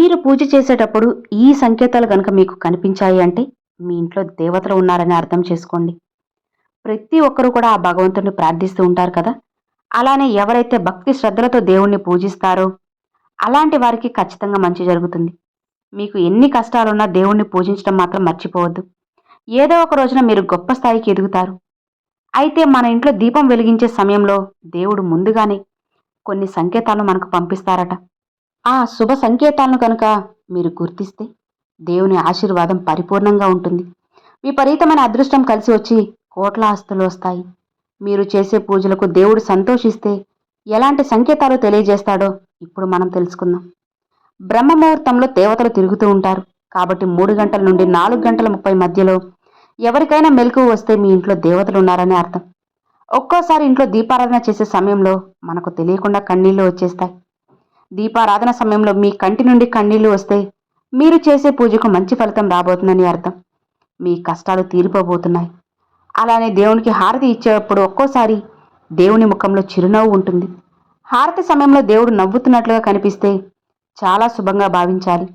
మీరు పూజ చేసేటప్పుడు ఈ సంకేతాలు కనుక మీకు కనిపించాయి అంటే మీ ఇంట్లో దేవతలు ఉన్నారని అర్థం చేసుకోండి. ప్రతి ఒక్కరూ కూడా ఆ భగవంతుడిని ప్రార్థిస్తూ ఉంటారు కదా. అలానే ఎవరైతే భక్తి శ్రద్ధలతో దేవుణ్ణి పూజిస్తారో అలాంటి వారికి ఖచ్చితంగా మంచి జరుగుతుంది. మీకు ఎన్ని కష్టాలున్నా దేవుణ్ణి పూజించడం మాత్రం మర్చిపోవద్దు. ఏదో ఒక రోజున మీరు గొప్ప స్థాయికి ఎదుగుతారు. అయితే మన ఇంట్లో దీపం వెలిగించే సమయంలో దేవుడు ముందుగానే కొన్ని సంకేతాలను మనకు పంపిస్తారట. ఆ శుభ సంకేతాలను కనుక మీరు గుర్తిస్తే దేవుని ఆశీర్వాదం పరిపూర్ణంగా ఉంటుంది. విపరీతమైన అదృష్టం కలిసి వచ్చి కోట్ల ఆస్తులు వస్తాయి. మీరు చేసే పూజలకు దేవుడు సంతోషిస్తే ఎలాంటి సంకేతాలు తెలియజేస్తాడో ఇప్పుడు మనం తెలుసుకుందాం. బ్రహ్మ ముహూర్తంలో దేవతలు తిరుగుతూ ఉంటారు. కాబట్టి మూడు గంటల నుండి నాలుగు గంటల ముప్పై మధ్యలో ఎవరికైనా మెలకు వస్తే మీ ఇంట్లో దేవతలు ఉన్నారని అర్థం. ఒక్కోసారి ఇంట్లో దీపారాధన చేసే సమయంలో మనకు తెలియకుండా కన్నీళ్ళు వచ్చేస్తాయి. దీపారాధన సమయంలో మీ కంటి నుండి కన్నీళ్ళు వస్తే మీరు చేసే పూజకు మంచి ఫలితం రాబోతుందని అర్థం. మీ కష్టాలు తీరిపోబోతున్నాయి. అలానే దేవునికి హారతి ఇచ్చేటప్పుడు ఒక్కోసారి దేవుని ముఖంలో చిరునవ్వు ఉంటుంది. హారతి సమయంలో దేవుడు నవ్వుతున్నట్లుగా కనిపిస్తే చాలా శుభంగా భావించాలి.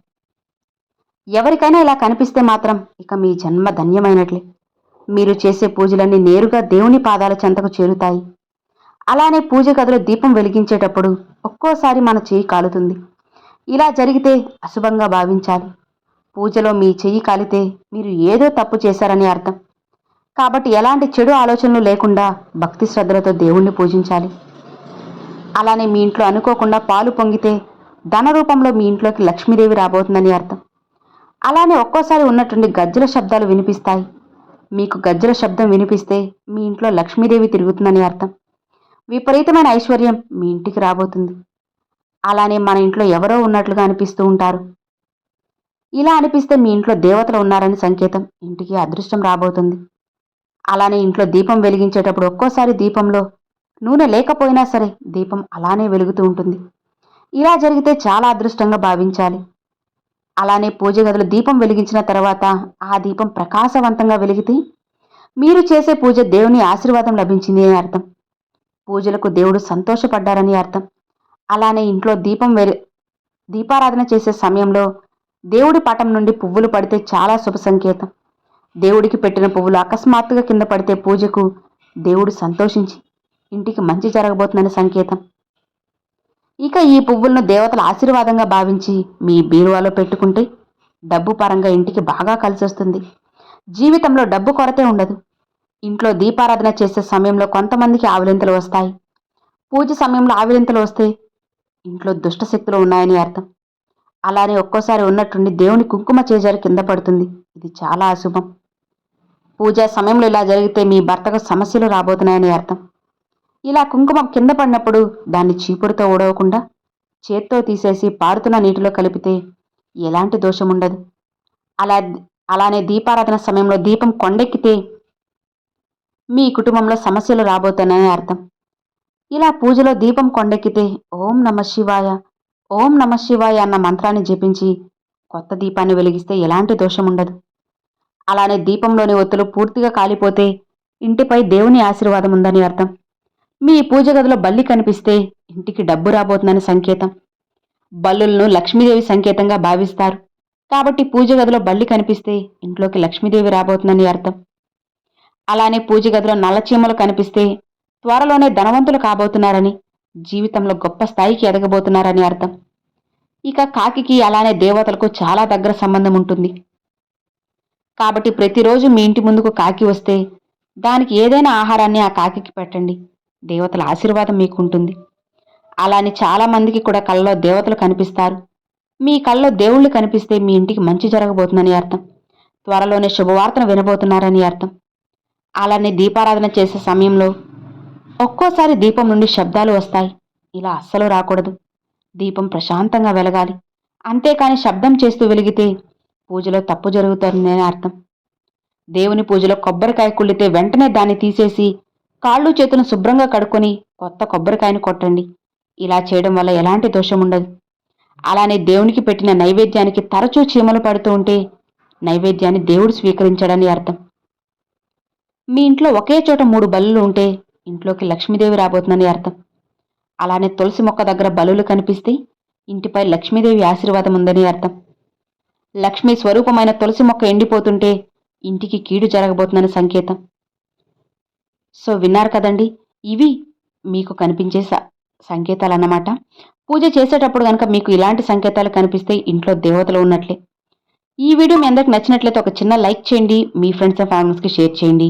ఎవరికైనా ఇలా కనిపిస్తే మాత్రం ఇక మీ జన్మ ధన్యమైనట్లే. మీరు చేసే పూజలన్నీ నేరుగా దేవుని పాదాల చెంతకు చేరుతాయి. అలానే పూజ గదిలో దీపం వెలిగించేటప్పుడు ఒక్కోసారి మన చెయ్యి కాలుతుంది. ఇలా జరిగితే అశుభంగా భావించాలి. పూజలో మీ చెయ్యి కాలితే మీరు ఏదో తప్పు చేశారని అర్థం. కాబట్టి ఎలాంటి చెడు ఆలోచనలు లేకుండా భక్తి శ్రద్ధలతో దేవుణ్ణి పూజించాలి. అలానే మీ ఇంట్లో అనుకోకుండా పాలు పొంగితే ధన రూపంలో మీ ఇంట్లోకి లక్ష్మీదేవి రాబోతుందని అర్థం. అలానే ఒక్కోసారి ఉన్నటువంటి గజ్జల శబ్దాలు వినిపిస్తాయి. మీకు గజ్జల శబ్దం వినిపిస్తే మీ ఇంట్లో లక్ష్మీదేవి తిరుగుతుందని అర్థం. విపరీతమైన ఐశ్వర్యం మీ ఇంటికి రాబోతుంది. అలానే మన ఇంట్లో ఎవరో ఉన్నట్లుగా అనిపిస్తూ ఉంటారు. ఇలా అనిపిస్తే మీ ఇంట్లో దేవతలు ఉన్నారని సంకేతం ఇంటికి అదృష్టం రాబోతుంది. అలానే ఇంట్లో దీపం వెలిగించేటప్పుడు ఒక్కోసారి దీపంలో నూనె లేకపోయినా సరే దీపం అలానే వెలుగుతూ ఉంటుంది. ఇలా జరిగితే చాలా అదృష్టంగా భావించాలి. అలానే పూజ గదిలో దీపం వెలిగించిన తర్వాత ఆ దీపం ప్రకాశవంతంగా వెలిగితే మీరు చేసే పూజ దేవుని ఆశీర్వాదం లభించింది అని అర్థం. పూజలకు దేవుడు సంతోషపడ్డారని అర్థం. అలానే ఇంట్లో దీపం వెలి దీపారాధన చేసే సమయంలో దేవుడి పటం నుండి పువ్వులు పడితే చాలా శుభ సంకేతం. దేవుడికి పెట్టిన పువ్వులు అకస్మాత్తుగా కింద పడితే పూజకు దేవుడు సంతోషించి ఇంటికి మంచి జరగబోతుందని సంకేతం. ఇక ఈ పువ్వులను దేవతల ఆశీర్వాదంగా భావించి మీ బీరువాలో పెట్టుకుంటే డబ్బు పరంగా ఇంటికి బాగా కలిసి వస్తుంది జీవితంలో డబ్బు కొరతే ఉండదు. ఇంట్లో దీపారాధన చేసే సమయంలో కొంతమందికి ఆవిలింతలు వస్తాయి. పూజ సమయంలో ఆవిలింతలు వస్తే ఇంట్లో దుష్ట శక్తులు ఉన్నాయని అర్థం. అలానే ఒక్కోసారి ఉన్నట్టుండి దేవుని కుంకుమ చేజారు కింద పడుతుంది. ఇది చాలా అశుభం. పూజా సమయంలో ఇలా జరిగితే మీ భర్తకు సమస్యలు రాబోతున్నాయని అర్థం. ఇలా కుంకుమ కింద పడినప్పుడు దాన్ని చీపురుతో ఊడవకుండా చేత్తో తీసేసి పారుతున్న నీటిలో కలిపితే ఎలాంటి దోషం ఉండదు అలా అలానే దీపారాధన సమయంలో దీపం కొండెక్కితే మీ కుటుంబంలో సమస్యలు రాబోతున్నాయని అర్థం. ఇలా పూజలో దీపం కొండెక్కితే ఓం నమ శివాయ ఓం నమ శివాయ అన్న మంత్రాన్ని జపించి కొత్త దీపాన్ని వెలిగిస్తే ఎలాంటి దోషం ఉండదు. అలానే దీపంలోని ఒత్తులు పూర్తిగా కాలిపోతే ఇంటిపై దేవుని ఆశీర్వాదం ఉందని అర్థం. మీ పూజ గదిలో బల్లి కనిపిస్తే ఇంటికి డబ్బు రాబోతుందని సంకేతం. బల్లులను లక్ష్మీదేవి సంకేతంగా భావిస్తారు. కాబట్టి పూజ గదిలో బల్లి కనిపిస్తే ఇంట్లోకి లక్ష్మీదేవి రాబోతుందని అర్థం. అలానే పూజ గదిలో నల్లచీమలు కనిపిస్తే త్వరలోనే ధనవంతులు కాబోతున్నారని జీవితంలో గొప్ప స్థాయికి ఎదగబోతున్నారని అర్థం. ఇక కాకికి అలానే దేవతలకు చాలా దగ్గర సంబంధం ఉంటుంది. కాబట్టి ప్రతిరోజు మీ ఇంటి ముందుకు కాకి వస్తే దానికి ఏదైనా ఆహారాన్ని ఆ కాకికి పెట్టండి. దేవతల ఆశీర్వాదం మీకు ఉంటుంది అలానే చాలా మందికి కూడా కళ్ళలో దేవతలు కనిపిస్తారు. మీ కళ్ళలో దేవుళ్ళు కనిపిస్తే మీ ఇంటికి మంచి జరగబోతుందని అర్థం. త్వరలోనే శుభవార్తను వినబోతున్నారని అర్థం. అలానే దీపారాధన చేసే సమయంలో ఒక్కోసారి దీపం నుండి శబ్దాలు వస్తాయి. ఇలా అస్సలు రాకూడదు. దీపం ప్రశాంతంగా వెలగాలి. అంతేకాని శబ్దం చేస్తూ వెలిగితే పూజలో తప్పు జరుగుతుందని అర్థం. దేవుని పూజలో కొబ్బరికాయ కుళ్ళితే వెంటనే దాన్ని తీసేసి కాళ్ళు చేతులు శుభ్రంగా కడుక్కొని కొత్త కొబ్బరికాయను కొట్టండి. ఇలా చేయడం వల్ల ఎలాంటి దోషం ఉండదు. అలానే దేవునికి పెట్టిన నైవేద్యానికి తరచూ చీమలు పడుతూ ఉంటే నైవేద్యాన్ని దేవుడు స్వీకరించడని అర్థం. మీ ఇంట్లో ఒకే చోట మూడు బలులు ఉంటే ఇంట్లోకి లక్ష్మీదేవి రాబోతుందని అర్థం. అలానే తులసి మొక్క దగ్గర బలులు కనిపిస్తే ఇంటిపై లక్ష్మీదేవి ఆశీర్వాదం ఉందని అర్థం. లక్ష్మి స్వరూపమైన తులసి మొక్క ఎండిపోతుంటే ఇంటికి కీడు జరగబోతుందని సంకేతం. సో విన్నారు కదండి ఇవి మీకు కనిపించే సంకేతాలు అన్నమాట పూజ చేసేటప్పుడు కనుక మీకు ఇలాంటి సంకేతాలు కనిపిస్తే ఇంట్లో దేవతలు ఉన్నట్లే. ఈ వీడియో మీ అందరికి నచ్చినట్లయితే ఒక చిన్న లైక్ చేయండి మీ ఫ్రెండ్స్ అండ్ ఫ్యామిలీస్కి షేర్ చేయండి.